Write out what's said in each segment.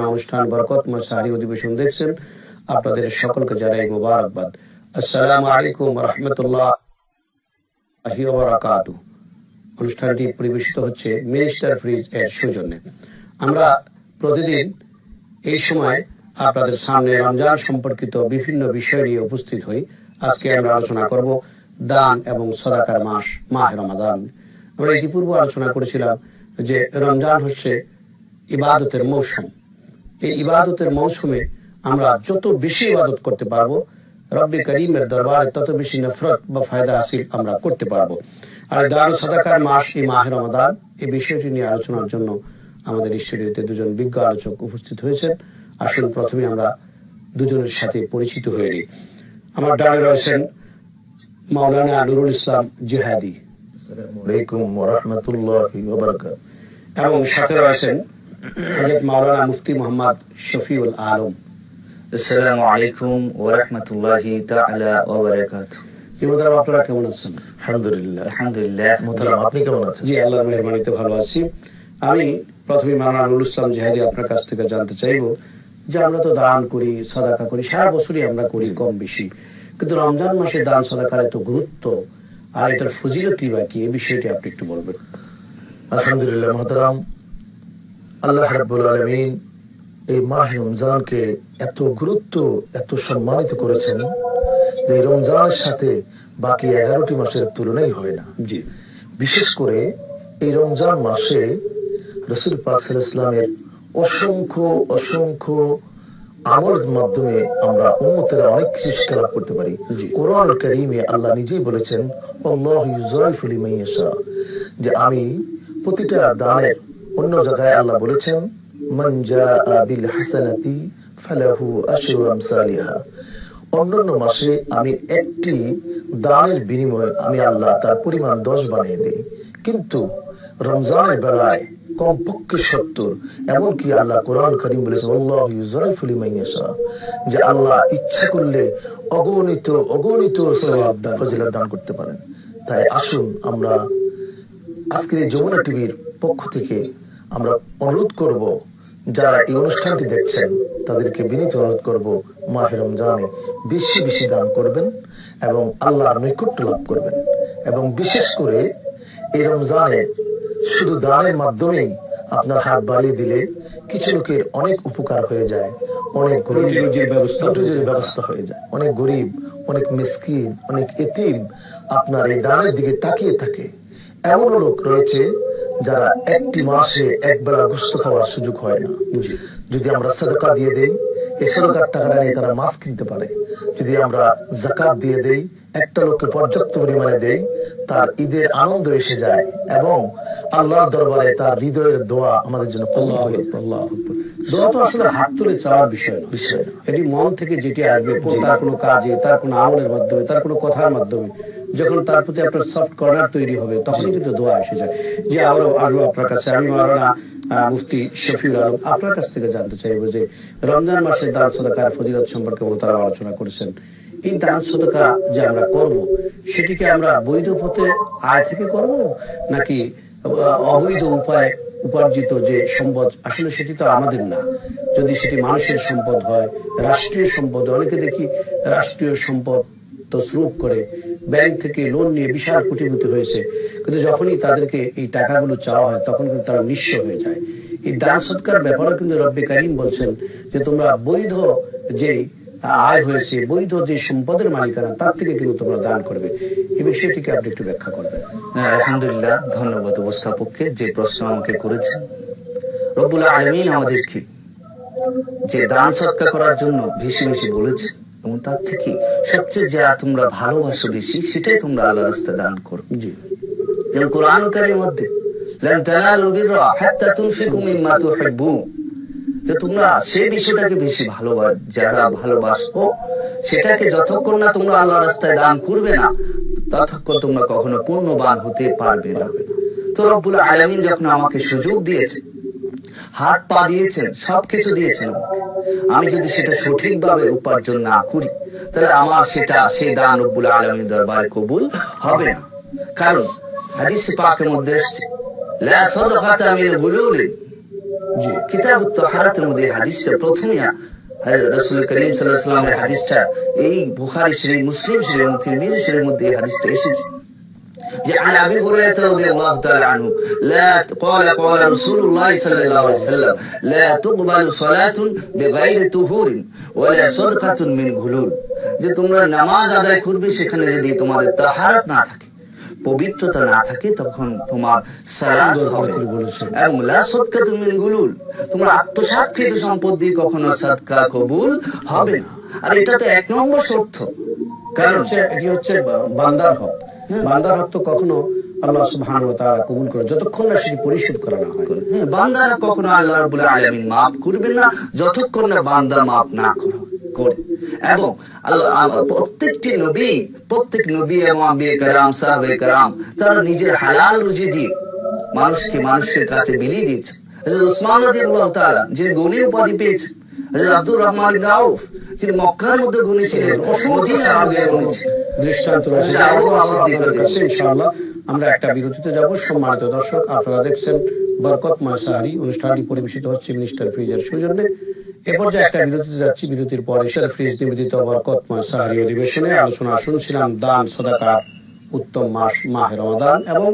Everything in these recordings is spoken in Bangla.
অনুষ্ঠান বরকতময় সাহারি অধিবেশন দেখছেন আপনাদের সকলকে জানাই মোবারকবাদ। আসসালামু আলাইকুম রহমতুল্লাহ অনুষ্ঠানটি পরিবেশিত হচ্ছে মিনিস্টার ফ্রিজ এর সৌজন্যে। আমরা প্রতিদিন এই সময় আপনাদের সামনে রমজান সম্পর্কিত বিভিন্ন বিষয় নিয়ে উপস্থিত হই। আজকে আমরা আলোচনা করব দান এবং সদাকার মাস, মাহ রমাদান। আমরা ইতিপূর্বে আলোচনা করেছিলাম যে রমজান হচ্ছে ইবাদতের মৌসুম। এই ইবাদতের মৌসুমে আমরা যত বেশি ইবাদত করতে পারব রব্বি করিমের দরবারে তত বেশি নফরত বা ফায়দা হাসিল আমরা করতে পারব। আর দান সাদাকার মাস এই মাহ রমাদান এই বিষয়টি নিয়ে আলোচনার জন্য আমাদের স্টুডিওতে দুজন বিজ্ঞ আলোচক উপস্থিত হয়েছেন। আসুন প্রথমে আমরা দুজনের সাথে পরিচিত হয়ে নিই। আমার ডানে রয়েছেন মাওলানা নুরুল ইসলাম জিহাদি। এবং সাথে রয়েছেন হজরত মাওলানা মুফতি মোহাম্মদ শফিউল আলম। আসসালামু আলাইকুম ওয়া রাহমাতুল্লাহি তাআলা ওয়া বারাকাতুহু। আপনারা কেমন আছেন? আলহামদুলিল্লাহ। আলহামদুলিল্লাহ। মোহতারাম আপনি কেমন আছেন? জি আল্লাহর মেহরবানিতে ভালো আছি। আমি প্রথমে মাওলানা নুরুল ইসলাম জিহাদি আপনার কাছ থেকে জানতে চাইব যে আমরা তো দান করি সাদাকা করি সারা বছরই আমরা করি কম বেশি। কিন্তু রমজান মাসে দান সাদাকার এত গুরুত্ব আর এটার ফজিলতি বা কি এই বিষয়টি আপনি একটু বলবেন। আলহামদুলিল্লাহ মোহতারাম। আল্লাহ রাব্বুল আলামিন এই মাহ রমজানকে এত গুরুত্ব এত সম্মানিত করেছেন যে রমজানের সাথে বাকি এগারোটি মাসের তুলনাই হয় না। জি। বিশেষ করে এই রমজান মাসে রসুল পাক সাল্লাল্লাহু ইসলামের অসংখ্য অসংখ্য আমলের মাধ্যমে আমরা উম্মতেরা অনেক কিছু শিক্ষা লাভ করতে পারি। কোরআন কারীমে আল্লাহ নিজেই বলেছেন যে আমি প্রতিটা দানের অন্য জায়গায় আল্লাহ বলেছেন, মান জাআ বিল হাসানাতি ফালাহু অন্যান্য মাসে আমি একটি দানের বিনিময়ে আমি আল্লাহ তার পরিমাণ দশ বানিয়ে দিই। কিন্তু রমজানের বেলায় কমপক্ষে সত্তর, এমনকি আল্লাহ কোরআন করিম লিমান যে আল্লাহ ইচ্ছা করলে অগণিত অগণিত সওয়াব দান- করতে পারেন। তাই আসুন আমরা আজকের যমুনা টিভির পক্ষ থেকে আমরা অনুরোধ করব যারা এই অনুষ্ঠানটি দেখছেন তাদেরকে বিনীত অনুরোধ করব মাহে রমজানে বেশি বেশি দান করবেন এবং আল্লাহর নৈকট্য লাভ করবেন। এবং বিশেষ করে এই রমজানে শুধু দানের মাধ্যমেই আপনার হাত বাড়িয়ে দিলে কিছু লোকের অনেক উপকার হয়ে যায় অনেক ব্যবস্থা হয়ে যায়। অনেক গরিব অনেক মিসকিন অনেক এতিম আপনার এই দানের দিকে তাকিয়ে থাকে। এমন লোক রয়েছে যারা একটি মাসে একবেলা গোস্ত খাওয়ার সুযোগ হয় না। যদি আমরা সাদাকা দিয়ে দেই এই সাদাকার টাকাটা নিয়ে তারা মাছ কিনতে পারে। যদি আমরা জাকাত দিয়ে দেই একটা লোককে পর্যাপ্ত পরিমাণে দেই তার ঈদের আনন্দ এসে যায় এবং আল্লাহর দরবারে তার হৃদয়ের দোয়া আমাদের জন্য। দোয়া তো আসলে হাত তুলে চাওয়ার বিষয় না। বিষয় এটি মন থেকে যেটি আসবে কোন- তার কোনো কাজে তার কোনো আমলের মাধ্যমে তার কোনো কথার মাধ্যমে। যখন তার প্রতি আপনার সফট কর্নার তৈরি হবে, তখনই কিন্তু দোয়া এসে যায়। যে আবারও আসব আপনার কাছে। আমি মারানা মুফতি শফিউল আলম আপনার কাছ থেকে জানতে যে রমজান মাসে দান সদাকার ফজিলত সম্পর্কে তারা আলোচনা করেছেন। এই দান সদকা যে আমরা করব সেটিকে আমরা বৈধ পথে আয় থেকে করব? নাকি অবৈধ উপায় উপার্জিত যে সম্পদ, আসলে সেটি তো আমাদের না। যদি সেটি মানুষের সম্পদ হয়, রাষ্ট্রীয় সম্পদ অনেকে দেখি রাষ্ট্রীয় সম্পদ তসরুপ করে ব্যাংক থেকে লোন নিয়ে বিশাল কোটিপতি হয়েছে। কিন্তু যখনই তাদেরকে এই টাকাগুলো চাওয়া হয় তখন কিন্তু তারা নিঃস্ব হয়ে যায়। এই দান সৎকার ব্যাপারে কিন্তু রব্বি কারিম বলছেন যে তোমরা বৈধ যে আয় হয়েছে বৈধ যে সম্পদের মালিকানা তার থেকে কিন্তু তোমরা দান করবে। এই বিষয়টিকে আপনি একটু ব্যাখ্যা করবেন। হ্যাঁ, আলহামদুলিল্লাহ ধন্যবাদ উপস্থাপককে যে প্রশ্ন আমাকে করেছেন। রব্বুল আলমিন আমাদেরকে যে দান সৎকার করার জন্য বেশি বেশি বলেছে এবং তার থেকে সবচেয়ে যা তোমরা ভালোবাসো বেশি সেটাই তোমরা আল্লাহ রাস্তায় দান করো। জি। এবং কোরআন কারীর মধ্যে লান তানালুল বিররা হাত্তা তুনফিকু মিম্মা তুহিব্বুন যে তোমরা সেই বিষয়টাকে বেশি ভালোবাস যারা ভালোবাসো সেটাকে যতক্ষণ না তোমরা আল্লাহ রাস্তায় দান করবে না ততক্ষণ তোমরা কখনো পূর্ণবান হতে পারবে না। তো রব্বুল আলামিন যখন আমাকে সুযোগ দিয়েছে হাত পা দিয়েছেন সবকিছু দিয়েছেন আমাকে আমি যদি সেটা সঠিকভাবে উপার্জন না করি, তাহলে আমার সেটা সেই দান রব্বুল আলামিনের দরবারে কবুল হবে না। কারণ হাদিস পাকের মধ্যে হাদিসটা এই মুসলিম মধ্যে হাদিসটা এসেছে। যে عن ابي هريره رضي الله تعالى عنه لا قال قال رسول الله صلى الله عليه وسلم لا تقبل صلاه بغير طهور ولا صدقه من غلول যে তোমরা নামাজ আদায় করবে সেখানে যদি তোমাদের তাহারাত না থাকে পবিত্রতা না থাকে তখন তোমার সালাত সুন্দর করে হবে তিনি বলেছেন। এবং লা সদকাতু মিন গুলুল তোমরা আত্মসাৎকৃত সম্পদ দিয়ে কখনো সাদকা কবুল হবে না আর এটা তো এক নম্বর শর্ত কারণ কারণ হচ্ছে এটি হচ্ছে বা- বান্দার হক বান্দার হক তো কখনো আল্লাহ সুবহানাহু ওয়া তাআলা কবুল করে যতক্ষণ না সেটি পরিশোধ করা না হয়। হ্যাঁ, বান্দারা কখনো আল্লাহ রাব্বুল আলামিন মাফ করবেন না যতক্ষণ না বান্দা মাফ না করা। করে। এবং প্রত্যেকটি নবী প্রত্যেক নবী এবং আম্বিয়া কারাম সাহাবে কারাম তারা নিজের হালাল রুজি দিয়ে মানুষকে মানুষের কাছে বিলিয়ে দিয়েছে। উসমান রাদিয়াল্লাহু তাআলা যিনি গণী উপাধি হযরত আব্দুর রহমান আউফ যিনি মক্কার মধ্যে গণী ছিলেন অসংখ্য মদিনার সাহাবী মধ্যে এবং গণী ছিলেন দৃষ্টান্ত রয়েছে হযরত আবু আমরা কাছে ইনশাআল্লাহ। আমরা একটা বিরতিতে যাব। সম্মানিত দর্শক আপনারা দেখছেন বরকত মাসাহারি। অনুষ্ঠানটি পরিবেশিত হচ্ছে মিনিস্টার ফ্রিজের সৌজন্যে। এ পর্যায়ে একটা বিরতিতে যাচ্ছি। বিরতির পরে মিস্টার ফ্রিজ নিবেদিত বরকত মাসাহারি অধিবেশনে আলোচনা শুনছিলাম দান সদাকার উত্তম মাস মাহের রমাদান এবং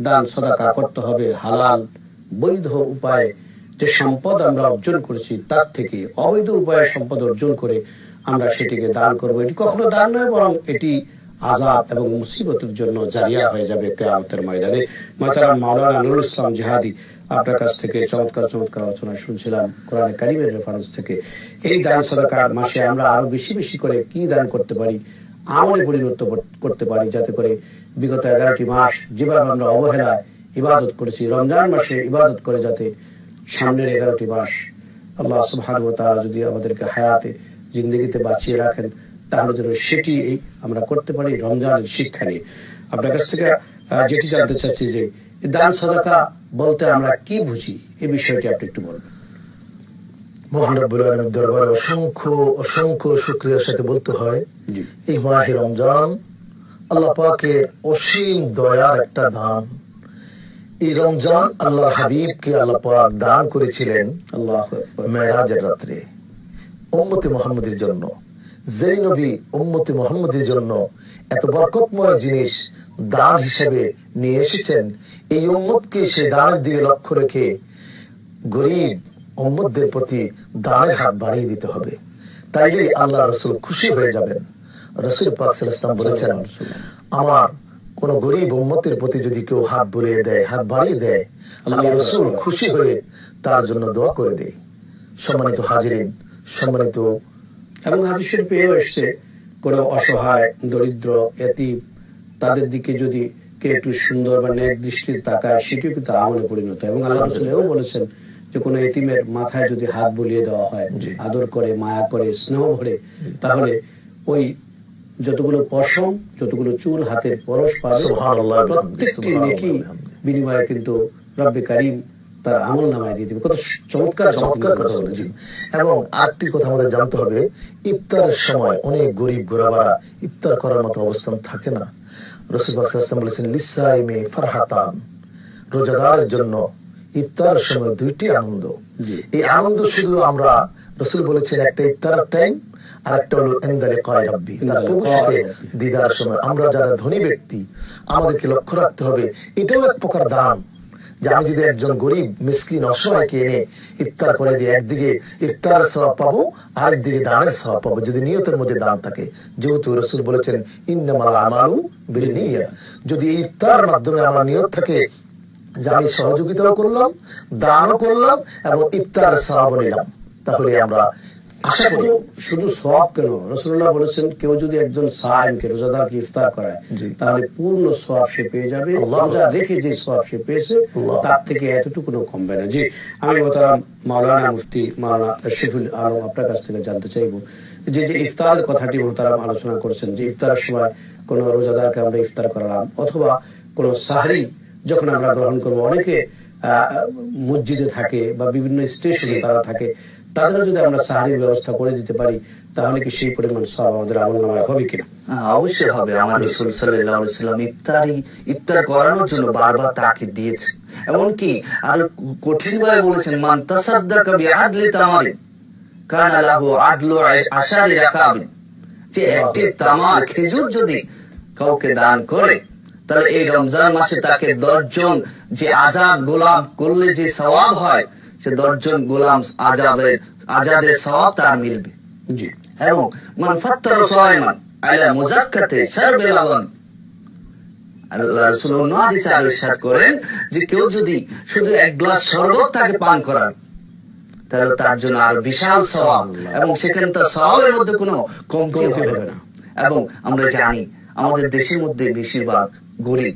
দান সদাকা করতে হবে হালাল বৈধ উপায়ে। যে সম্পদ আমরা অর্জন করেছি, তার থেকে অবৈধ উপায়ে সম্পদ অর্জন করে আমরা সেটিকে দান করব। এটি কখনো দান নয়, বরং এটি আজাব এবং মুসিবতের জন্য জারিয়া হয়ে যাবে কেয়ামতের ময়দানে। মাতারাম মাওলানা নুরুল ইসলাম জিহাদি আপনার কাছ থেকে চমৎকার চমৎকার আলোচনা শুনছিলাম কোরআনে কারিমের রেফারেন্স থেকে। এই দান সদাকার মাসে আমরা আরও বেশি বেশি করে কি দান করতে পারি, আমলে পরিণত করতে পারি, যাতে করে বিগত এগারোটি মাস যেভাবে আমরা অবহেলায় ইবাদত করেছি, রমজান মাসে ইবাদত করে যাতে সামনের এগারোটি মাস আল্লাহ সুবহানাহু ওয়া তাআলা যদি আমাদেরকে হায়াতে জিন্দগিতে বাঁচিয়ে রাখেন তাহলে যেন সেটি আমরা করতে পারি রমজানের শিক্ষা নিয়ে। আপনার কাছ থেকে যেটি জানতে চাচ্ছি যে দান সাদাকা বলতে আমরা কি বুঝি? এই বিষয়টি আপনি একটু বলবেন। দরবারে অসংখ্য অসংখ্য শুক্রিয়ার সাথে বলতে হয় এই মাহে রমজান আল্লাহ পাকের অসীম দয়ার একটা দান। এই রমজান আল্লাহ হাবিবকে আল্লাহ পাক দান করেছিলেন আল্লাহ মেরাজের রাত্রে। উম্মতে মোহাম্মদের জন্য। যেই নবী উম্মতে মোহাম্মদের জন্য এত বরকতময় জিনিস দান হিসেবে নিয়ে এসেছেন এই উম্মতকে সে দানের দিকে লক্ষ্য রেখে গরিব উম্মতদের প্রতি দানের হাত বাড়িয়ে দিতে হবে। তাইলে আল্লাহ রসুল খুশি হয়ে যাবেন। রসুল পাক সাল্লাল্লাহু বলেছেন আমার কোন গরিব উম্মতের প্রতি যদি কেউ হাত বুলিয়ে দেয় হাত বাড়িয়ে দেয় আমি রসুল খুশি হয়ে তার জন্য দোয়া করে দেই সম্মানিত হাজিরিন সম্মানিত এবং হাদিস শরীফে এও এসছে কোনো অসহায় দরিদ্র এতিম তাদের দিকে যদি কে একটু সুন্দর বা ন্যায় দৃষ্টির তাকায় সেটিও কিন্তু আমলে পরিণত এবং আল্লাহ রসুল এও বলেছেন যে কোনো এতিমের মাথায় যদি হাত বুলিয়ে দেওয়া হয় আদর করে মায়া করে স্নেহ ভরে তাহলে ওই যতগুলো পশম যতগুলো চুল হাতের পরশ পাবে। প্রত্যেকটি নেকি বিনিময়ে কিন্তু রব্বে কারিম তার আমল নামায় দিয়ে দিবে। কত চমৎকার চমৎকার কথা বলেছেন। এবং আরেকটি কথা আমাদের জানতে হবে ইফতারের সময় অনেক গরিব গোরাবারা ইফতার করার মতো অবস্থান থাকে না। রসুল ওয়াসাল্লাম বলেছেন লিসাইমে ফারহাতান। রোজাদারের জন্য ইফতারের সময় দুইটি আনন্দ। এই আনন্দ শুধু আমরা রসুল বলেছেন একটা ইফতারের টাইম আর একটা হলো এন্দারে কয় রব্বি তার প্রভুর দিদার সময়। আমরা যারা ধনী ব্যক্তি আমাদেরকে লক্ষ্য রাখতে হবে এটাও এক প্রকার দান। যে আমি যদি একজন গরিব মিসকিন অসহায়কে এনে ইফতার করে দিই একদিকে ইফতারের সওয়াব পাবো আরেকদিকে দানের সওয়াব পাবো। যদি নিয়তের মধ্যে দান থাকে যেহেতু রসুল বলেছেন ইন্নামাল আমালু বিনিয়া যদি এই ইফতারের মাধ্যমে আমার নিয়ত থাকে যে আমি সহযোগিতাও করলাম দানও করলাম এবং ইফতার সওয়াবও নিলাম তাহলে আমরা আশা করি। শুধু সব কেন? রসুল্লাহ বলেছেন কেউ যদি একজন সাহেবকে রোজাদারকে ইফতার করায় তাহলে পূর্ণ সব সে পেয়ে যাবে। রোজা রেখে যে সব সে পেয়েছে তার থেকে এতটুকু কমবে না। জি আমি মাওলানা মুফতি মাওলানা আলম আপনার কাছ থেকে জানতে চাইব যে যে ইফতারের কথাটি মোহতারাম আলোচনা করেছেন যে ইফতারের সময় কোন রোজাদারকে আমরা ইফতার করালাম অথবা কোন সাহারি যখন আমরা গ্রহণ করব অনেকে আহ, মসজিদে থাকে বা বিভিন্ন স্টেশনে তারা থাকে তাদেরও যদি আমরা সাহারির ব্যবস্থা করে দিতে পারি তাহলে কি সেই পরিমাণ সব আমাদের আমল নামায় হবে কিনা? হ্যাঁ, অবশ্যই হবে। আমার রসুল সাল্লাহ সাল্লাম ইফতারি ইফতার করানোর জন্য বারবার তাকে দিয়েছে এমনকি আর কঠিন ভাবে বলেছেন মান আশারি রাকাবিন। যে একটি খেজুর যদি কাউকে দান করে তাহলে এই রমজান মাসে তাকে দশজন যে আজাদ গোলাম করলে যে সওয়াব হয় সে দশজন গোলাম আজাদের আজাদের সওয়াব তার মিলবে। এবং আলা মুজাক্কাতে রাসূল ইরশাদ করেন যে কেউ যদি শুধু এক গ্লাস শরবত তাকে পান করান তাহলে তার জন্য আরও বিশাল সওয়াব এবং সেখানে তার সওয়াবের মধ্যে কোনো কমতি হবে না। এবং আমরা জানি আমাদের দেশের মধ্যে বেশিরভাগ গরিব,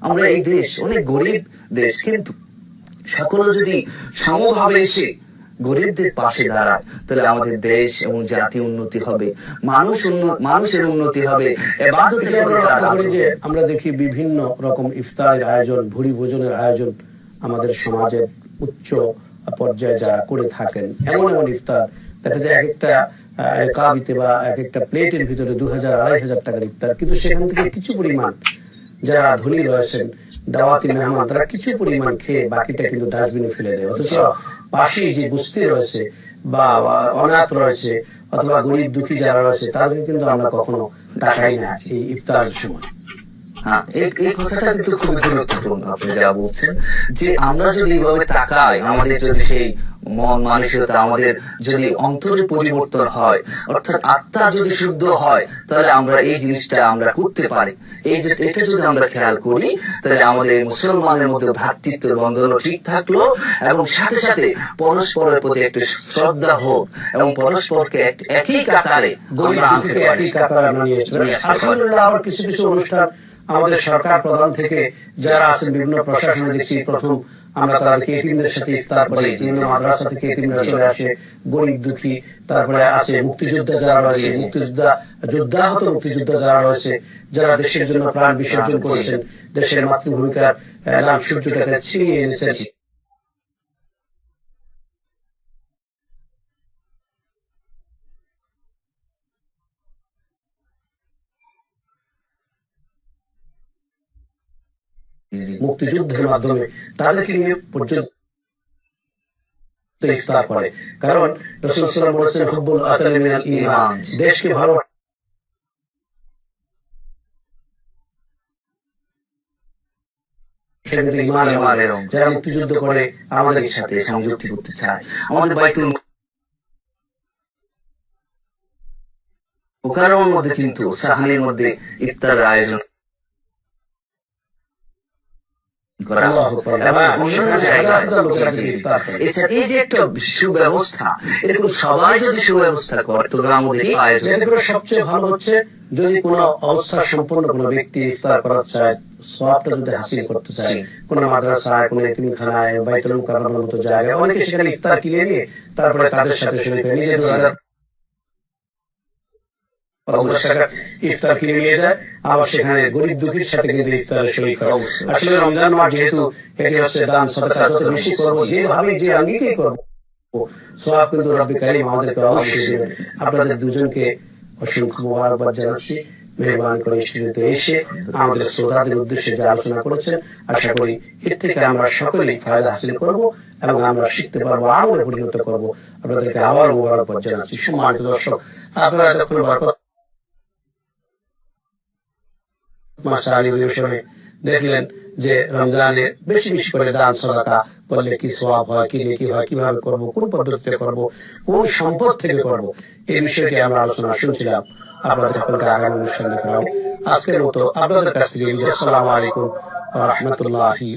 আমরা এই দেশ অনেক গরিব দেশ, কিন্তু সকলে যদি সমভাবে এসে গরিবদের পাশে দাঁড়ায় তাহলে আমাদের দেশ এবং জাতি উন্নতি হবে মানুষ মানুষের উন্নতি হবে আমরা দেখি বিভিন্ন রকম ইফতারের আয়োজন ভুরি ভোজনের আয়োজন আমাদের সমাজের উচ্চ পর্যায়ে যারা করে থাকেন। এমন এমন ইফতার দেখা যায় এক একটা কাবিতে বা এক একটা প্লেটের ভিতরে দু হাজার আড়াই হাজার টাকার ইফতার কিন্তু সেখান থেকে কিছু পরিমাণ যারা ধনী রয়েছেন দাওয়াতি মেহমান তারা কিছু পরিমাণ খেয়ে বাকিটা কিন্তু ডাস্টবিনে ফেলে দেয়। অথচ পাশে যে বস্তি রয়েছে বা অনাথ রয়েছে অথবা গরিব দুঃখী যারা রয়েছে তাদের কিন্তু আমরা কখনো দেখাই না এই ইফতারের সময়। হ্যাঁ এই এই কথাটা কিন্তু খুবই গুরুত্বপূর্ণ আপনি যা বলছেন যে আমরা যদি এইভাবে তাকাই আমাদের যদি সেই মন মানসিকতা আমাদের যদি অন্তরের পরিবর্তন হয় অর্থাৎ আত্মা যদি শুদ্ধ হয় তাহলে আমরা এই জিনিসটা আমরা করতে পারি। এই যে এটা যদি আমরা খেয়াল করি তাহলে আমাদের মুসলমানের মধ্যে ভ্রাতৃত্ব বন্ধন ঠিক থাকল এবং সাথে সাথে পরস্পরের প্রতি একটু শ্রদ্ধা হোক এবং পরস্পরকে একই কাতারে গরিব একই কাতারে। আলহামদুলিল্লাহ আবার কিছু কিছু অনুষ্ঠান আমাদের সরকার প্রধান থেকে যারা আছেন বিভিন্ন প্রশাসনে দেখছি প্রথম আমরা তাদেরকে এতিমদের সাথে ইফতার করি বিভিন্ন মাদ্রাসা থেকে এতিমরা চলে আসে, গরিব দুঃখী, তারপরে আছে মুক্তিযোদ্ধা যারা রয়েছে, মুক্তিযোদ্ধা, যোদ্ধা যোদ্ধাহত মুক্তিযোদ্ধা যারা রয়েছে, যারা দেশের জন্য প্রাণ বিসর্জন করেছেন, দেশের মাতৃভূমিকার লাল সূর্যটাকে ছিনিয়ে এনেছেন। মুক্তিযুদ্ধের মাধ্যমে তাদেরকে নিয়ে পর্যন্ত ইফতার করে কারণ রসুল সাল্লাম বলেছেন হুব্বুল আতালি মিনাল ঈমান দেশকে ভালো। যারা মুক্তিযুদ্ধ করে আমাদের সাথে সংযুক্তি করতে চায় আমাদের বাইতুল মুকাররমের মধ্যে কিন্তু সাহানির মধ্যে ইফতার আয়োজন এছাড়া এই যে একটা সুব্যবস্থা এরকম সবাই যদি সুব্যবস্থা করে তবে আমাদের এই আয়োজন। যেটা করে সবচেয়ে ভালো হচ্ছে যদি কোনো অবস্থা সম্পন্ন কোনো ব্যক্তি ইফতার করার চায় সবটা যদি হাসিল করতে চায়। কোনো মাদ্রাসায় কোনো এতিমখানায় বাইতুল মুকাররমের মতো জায়গায় অনেকে সেখানে ইফতার কিনে নিয়ে তারপরে তাদের সাথে শরীর করে নিজে দু হাজার পঞ্চাশ টাকা ইফতার কিনে নিয়ে যায় আবার সেখানে গরিব দুঃখীর সাথে কিন্তু ইফতারের শরীর করে আসলে রমজান মাস যেহেতু এটি হচ্ছে দান সদকা যত বেশি করব যেভাবে যে আঙ্গিকেই করব সোয়াব কিন্তু রব্বি কারিম আমাদেরকে অবশ্যই দেবেন। আপনাদের দুজনকে অসংখ্য মোবারকবাদ জানাচ্ছি। মেহরবানি করে স্টুডিওতে এসে আমাদের শ্রোতাদের উদ্দেশ্যে যে আলোচনা করেছেন আশা করি এর থেকে আমরা সকলেই ফায়দা হাসিল করব এবং আমরা শিখতে পারব আমলে পরিণত করব। আপনাদেরকে আবার মোবারকবাদ জানাচ্ছি। সম্মানিত দর্শক আপনারা এতক্ষণ বরকত অধিবেশনে দেখলেন যে রমজানে বেশি বেশি করে দান সদাকা করলে কি সব হয়, কি নেকি হয়, কীভাবে করব, কোন পদ্ধতিতে করব, কোন সম্পদ থেকে করব, এই বিষয়টি আমরা আলোচনা শুনছিলাম। আপনাদের সকলকে আগামী অনুষ্ঠান দেখলাম আজকের মতো আপনাদের কাছ থেকে। আসসালামু আলাইকুম রাহমাতুল্লাহি